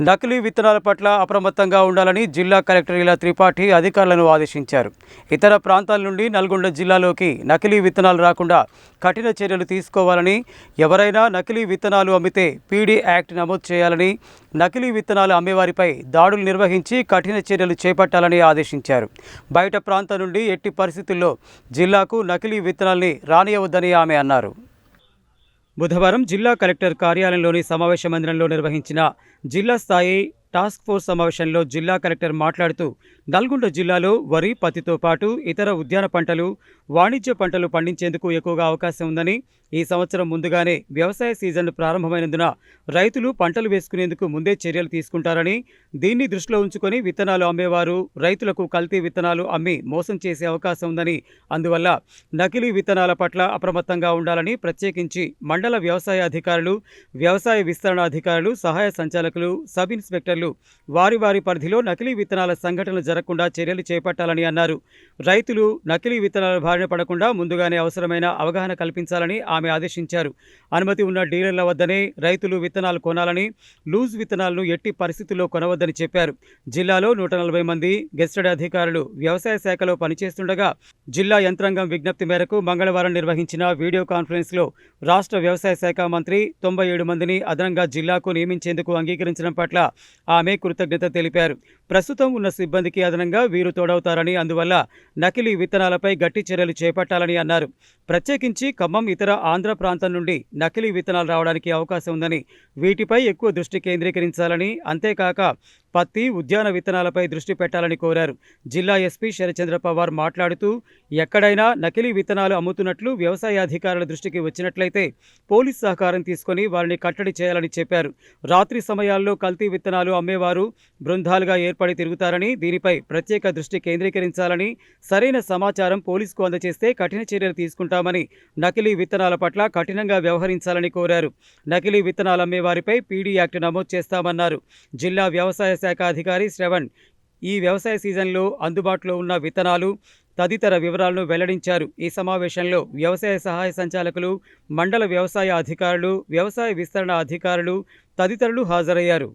నకిలీ విత్తనాల పట్ల అప్రమత్తంగా ఉండాలని జిల్లా కలెక్టర్ ఇలా త్రిపాఠి అధికారులను ఆదేశించారు. ఇతర ప్రాంతాల నుండి నల్గొండ జిల్లాలోకి నకిలీ విత్తనాలు రాకుండా కఠిన చర్యలు తీసుకోవాలని ఎవరైనా నకిలీ విత్తనాలు అమ్మితే పీడీ యాక్ట్ నమోదు చేయాలని నకిలీ విత్తనాలు అమ్మేవారిపై దాడులు నిర్వహించి కఠిన చర్యలు చేపట్టాలని ఆదేశించారు. బయట ప్రాంతం నుండి ఎట్టి పరిస్థితుల్లో జిల్లాకు నకిలీ విత్తనాల్ని రానియవద్దని ఆమె అన్నారు. బుధవారం జిల్లా కలెక్టర్ కార్యాలయంలోని సమావేశ మందిరంలో నిర్వహించిన జిల్లా స్థాయి టాస్క్ ఫోర్స్ సమావేశంలో జిల్లా కలెక్టర్ మాట్లాడుతూ నల్గొండ జిల్లాలో వరి పత్తితో పాటు ఇతర ఉద్యాన పంటలు వాణిజ్య పంటలు పండించేందుకు ఎక్కువగా అవకాశం ఉందని ఈ సంవత్సరం ముందుగానే వ్యవసాయ సీజన్ ప్రారంభమైనందున రైతులు పంటలు వేసుకునేందుకు ముందే చర్యలు తీసుకుంటారని దీన్ని దృష్టిలో ఉంచుకొని విత్తనాలు అమ్మేవారు రైతులకు కల్తీ విత్తనాలు అమ్మి మోసం చేసే అవకాశం ఉందని అందువల్ల నకిలీ విత్తనాల పట్ల అప్రమత్తంగా ఉండాలని ప్రత్యేకించి మండల వ్యవసాయ అధికారులు వ్యవసాయ విస్తరణ అధికారులు సహాయ సంచాలకులు సబ్ ఇన్స్పెక్టర్లు వారి వారి పరిధిలో నకిలీ విత్తనాల సంఘటనలు జరగకుండా చర్యలు చేపట్టాలని అన్నారు. రైతులు నకిలీ విత్తనాల బారిన పడకుండా ముందుగానే అవసరమైన అవగాహన కల్పించాలని ఆమె ఆదేశించారు. అనుమతి ఉన్న డీలర్ల వద్దనే రైతులు విత్తనాలు కొనాలని లూజ్ విత్తనాలను ఎట్టి పరిస్థితుల్లో కొనవద్దని చెప్పారు. జిల్లాలో నూట నలభై మంది గెస్టెడ్ అధికారులు వ్యవసాయ శాఖలో పనిచేస్తుండగా జిల్లా యంత్రాంగం విజ్ఞప్తి మేరకు మంగళవారం నిర్వహించిన వీడియో కాన్ఫరెన్స్లో రాష్ట్ర వ్యవసాయ శాఖ మంత్రి తొంభై ఏడు మందిని అదనంగా జిల్లాకు నియమించేందుకు అంగీకరించడం పట్ల ఆమె కృతజ్ఞత తెలిపారు. ప్రస్తుతం ఉన్న సిబ్బందికి అదనంగా వీరు తోడవుతారని అందువల్ల నకిలీ విత్తనాలపై గట్టి చర్యలు చేపట్టాలని అన్నారు. ప్రత్యేకించి ఖమ్మం ఇతర ఆంధ్ర ప్రాంతం నుండి నకిలీ విత్తనాలు రావడానికి అవకాశం ఉందని వీటిపై ఎక్కువ దృష్టి కేంద్రీకరించాలని అంతేకాక పత్తి ఉద్యాన విత్తనాలపై దృష్టి పెట్టాలని కోరారు. జిల్లా ఎస్పీ శరచంద్ర పవార్ మాట్లాడుతూ ఎక్కడైనా నకిలీ విత్తనాలు అమ్ముతున్నట్లు వ్యవసాయ అధికారుల దృష్టికి వచ్చినట్లయితే పోలీస్ సహకారం తీసుకొని వారిని కట్టడి చేయాలని చెప్పారు. రాత్రి సమయాల్లో కల్తీ విత్తనాలు అమ్మేవారు బృందాలుగా ఏర్పడి తిరుగుతారని దీనిపై ప్రత్యేక దృష్టి కేంద్రీకరించాలని సరైన సమాచారం పోలీసుకు అందజేస్తే కఠిన చర్యలు తీసుకుంటామని నకిలీ విత్తనాల పట్ల కఠినంగా వ్యవహరించాలని కోరారు. నకిలీ విత్తనాలు అమ్మేవారిపై పీడీ యాక్ట్ నమోదు చేస్తామన్నారు. జిల్లా వ్యవసాయ శాఖ అధికారి శ్రవణ్. ఈ వ్యవసాయ సీజన్లో అందుబాటులో ఉన్న విత్తనాలు తదితర వివరాలను వెల్లడించారు. ఈ సమావేశంలో వ్యవసాయ సహాయ సంచాలకులు మండల వ్యవసాయ అధికారులు వ్యవసాయ విస్తరణ అధికారులు తదితరులు హాజరయ్యారు.